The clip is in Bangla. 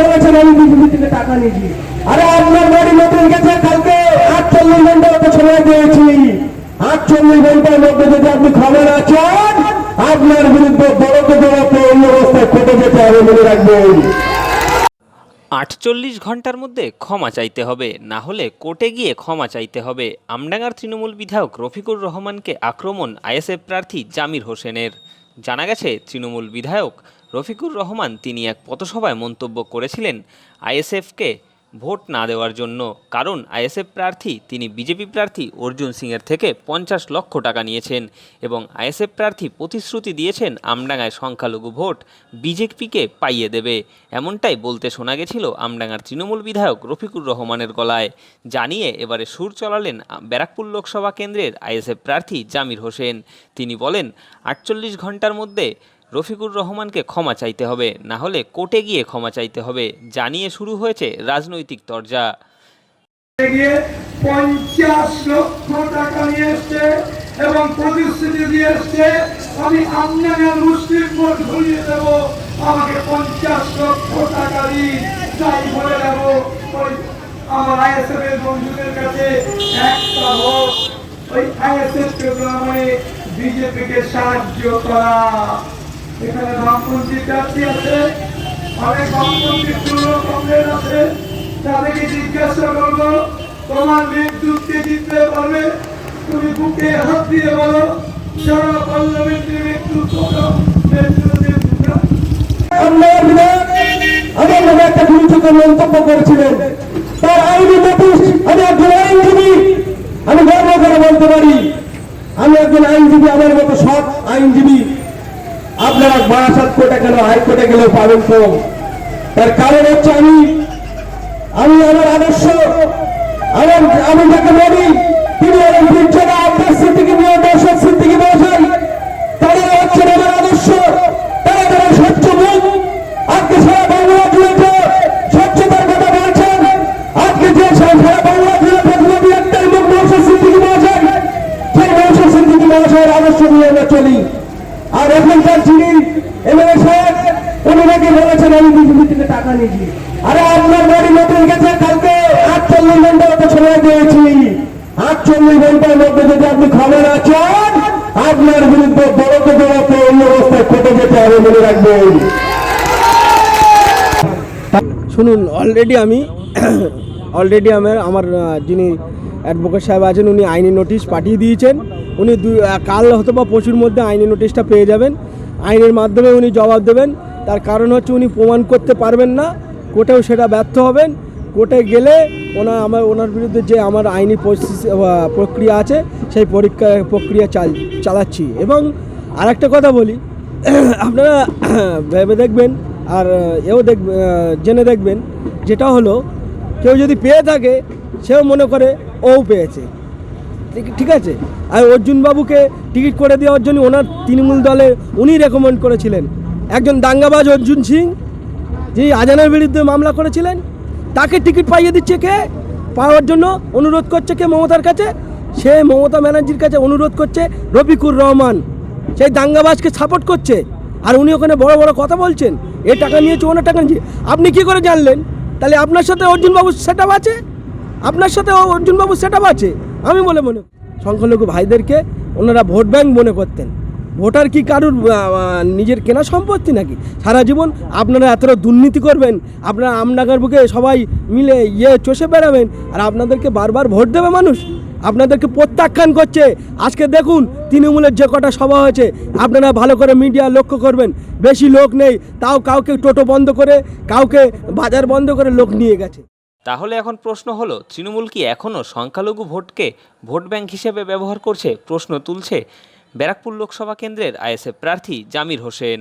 বলেছেন, আমি বিজেপি থেকে টাকা নিয়েছি আরে আপনার বাড়ি নতুন গেছে, কালকে আটচল্লিশ ঘণ্টা সময় দিয়েছি। আটচল্লিশ ঘণ্টার মধ্যে যদি আপনি খবর আছেন আপনার বিরুদ্ধে অন্য অবস্থায় কেটে যেতে হবে মনে রাখবেন। আটচল্লিশ ঘণ্টার মধ্যে ক্ষমা চাইতে হবে, না হলে কোর্টে গিয়ে ক্ষমা চাইতে হবে। আমডাঙ্গার তৃণমূল বিধায়ক রফিকুর রহমানকে আক্রমণ আইএসএফ প্রার্থী জামির হোসেনের। জানা গেছে তৃণমূল বিধায়ক রফিকুর রহমান তিনি এক পথসভায় মন্তব্য করেছিলেন আইএসএফকে ভোট না দেওয়ার জন্য, কারণ আইএসএফ প্রার্থী, তিনি বিজেপি প্রার্থী অর্জুন সিংয়ের থেকে পঞ্চাশ লক্ষ টাকা নিয়েছেন এবং আইএসএফ প্রার্থী প্রতিশ্রুতি দিয়েছেন আমডাঙ্গায় সংখ্যালঘু ভোট বিজেপিকে পাইয়ে দেবে। এমনটাই বলতে শোনা গেছিল আমডাঙ্গার তৃণমূল বিধায়ক রফিকুর রহমানের গলায়। জানিয়ে এবারে সুর চলালেন ব্যারাকপুর লোকসভা কেন্দ্রের আইএসএফ প্রার্থী জামির হোসেন। তিনি বলেন, আটচল্লিশ ঘণ্টার মধ্যে রফিকুর রহমানকে ক্ষমা চাইতে হবে, না হলে কোর্টে গিয়ে ক্ষমা চাইতে হবে, জানিয়ে শুরু হয়েছে রাজনৈতিক তরজা। গিয়ে পঞ্চাশ লক্ষ টাকা নিয়ে এসছে এবং প্রতিশ্রুতি দিয়ে এসছে, আমি মুসলিম ভোট ঘুরিয়ে দেব, আমাকে পঞ্চাশ লক্ষ টাকা দিই তাই বলে দেব আমার আইএসএফ এর বন্ধুদের কাছে একটা ভোট, ওই আইএসএফ সাহায্য করা। এখানে বামপন্থী প্রার্থী আছে, অনেক বামপন্থী পূর্ণ কংগ্রেস আছে, তাদেরকে জিজ্ঞাসা করব, তোমার নেতৃত্বে জিততে পারবে? তুমি বুকে হাত দিয়ে বলো নেতৃত্বের বুকে আমার বিধায়ক, আমার নামে একটা গুরুত্বপূর্ণ মন্তব্য করেছিলেন। তার আইনি নোটিশ, আমি একজন আইনজীবী, আমি গর্ব করে বলতে পারি। আমি একজন আইনজীবী, আমার মতো সৎ আইনজীবী। আপনারা বারাসাত কোর্টে গেল হাইকোর্টে গেলেও পাবেন কম তার কারণ হচ্ছে আমি আমি আমার আদর্শ, আমার, আমি যাকে বলি, তিনি তারা হচ্ছেন আমার আদর্শ, তারা যারা স্বচ্ছ মুখ আজকে সারা বাংলা জুড়ে যে স্বচ্ছতার কথা বলছেন। আজকে যে সারা বাংলা জুড়ে প্রতিবাদী একটাই মুখ দর্শক সিদ্দিকী মহাশয়। সেই মহাশয়ের আদর্শ নিয়ে আমরা চলি। আর এখানকার যিনি এমএলএ সাহেব বলেছেন আমি বিজেপি থেকে টাকা নিয়েছি। আরে আপনার বাড়ি নতুন গেছে, কালকে আটচল্লিশ ঘণ্টা মতো সময় দিয়েছি। আটচল্লিশ ঘণ্টার মধ্যে যদি আপনি খবর আছেন আপনার বিরুদ্ধে বড় থেকে বড় অন্য অবস্থায় কেটে যেতে হবে মনে রাখবেন শুনুন অলরেডি আমি অলরেডি আমার আমার যিনি অ্যাডভোকেট সাহেব আছেন, উনি আইনি নোটিশ পাঠিয়ে দিয়েছেন। উনি কাল হয়তো বা পশুর মধ্যে আইনি নোটিশটা পেয়ে যাবেন। আইনের মাধ্যমে উনি জবাব দেবেন। তার কারণ হচ্ছে উনি প্রমাণ করতে পারবেন না। কোর্টেও সেটা ব্যর্থ হবেন। কোর্টে গেলে ওনার আমার ওনার বিরুদ্ধে যে আমার আইনি প্রক্রিয়া আছে, সেই পরীক্ষা প্রক্রিয়া চাল চালাচ্ছি। এবং আরেকটা কথা বলি। আপনারা ভেবে দেখবেন আর এও দেখ জেনে দেখবেন। যেটা হলো, কেউ যদি পেয়ে থাকে, সেও মনে করে, ও পেয়েছে। ঠিক- আছে? আর অর্জুন বাবুকে টিকিট করে দেওয়ার জন্য ওনার তৃণমূল দলে উনি রেকমেন্ড করেছিলেন। একজন দাঙ্গাবাজ অর্জুন সিং, যিনি আজানের বিরুদ্ধে মামলা করেছিলেন, তাকে টিকিট পাইয়ে দিচ্ছে কে? পাওয়ার জন্য অনুরোধ করছে কে মমতার কাছে? সে মমতা ব্যানার্জির কাছে অনুরোধ করছে রফিকুর রহমান। সেই দাঙ্গাবাজকে সাপোর্ট করছে। আর উনি ওখানে বড় বড় কথা বলছেন। এ টাকা নিয়েছে, ওনার টাকা নিয়েছে। আপনি কি করে জানলেন? তাহলে আপনার সাথে অর্জুনবাবুর সেট আছে? আপনার সাথে অর্জুনবাবুর সেট আছে? আমি বলে মনে। সংখ্যালঘু ভাইদেরকে ওনারা ভোট ব্যাংক মনে করতেন। ভোটার কি কারুর নিজের কেনা সম্পত্তি নাকি? সারা জীবন আপনারা এতটা দুর্নীতি করবেন, আপনারা আমনাগার বুকে সবাই মিলে ইয়ে চষে বেড়াবেন, আর আপনাদেরকে বারবার ভোট দেবে মানুষ? আপনাদেরকে প্রত্যাখ্যান করছে। আজকে দেখুন, তৃণমূলের যে কটা সভা হয়েছে, আপনারা ভালো করে মিডিয়া লক্ষ্য করবেন। বেশি লোক নেই, তাও কাউকে টোটো বন্ধ করে, কাউকে বাজার বন্ধ করে লোক নিয়ে গেছে। তাহলে এখন প্রশ্ন হলো, তৃণমূল কি এখনও সংখ্যালঘু ভোটকে ভোট ব্যাংক হিসেবে ব্যবহার করছে? প্রশ্ন তুলছে ব্যারাকপুর লোকসভা কেন্দ্রের আইএসএফ প্রার্থী জামির হোসেন।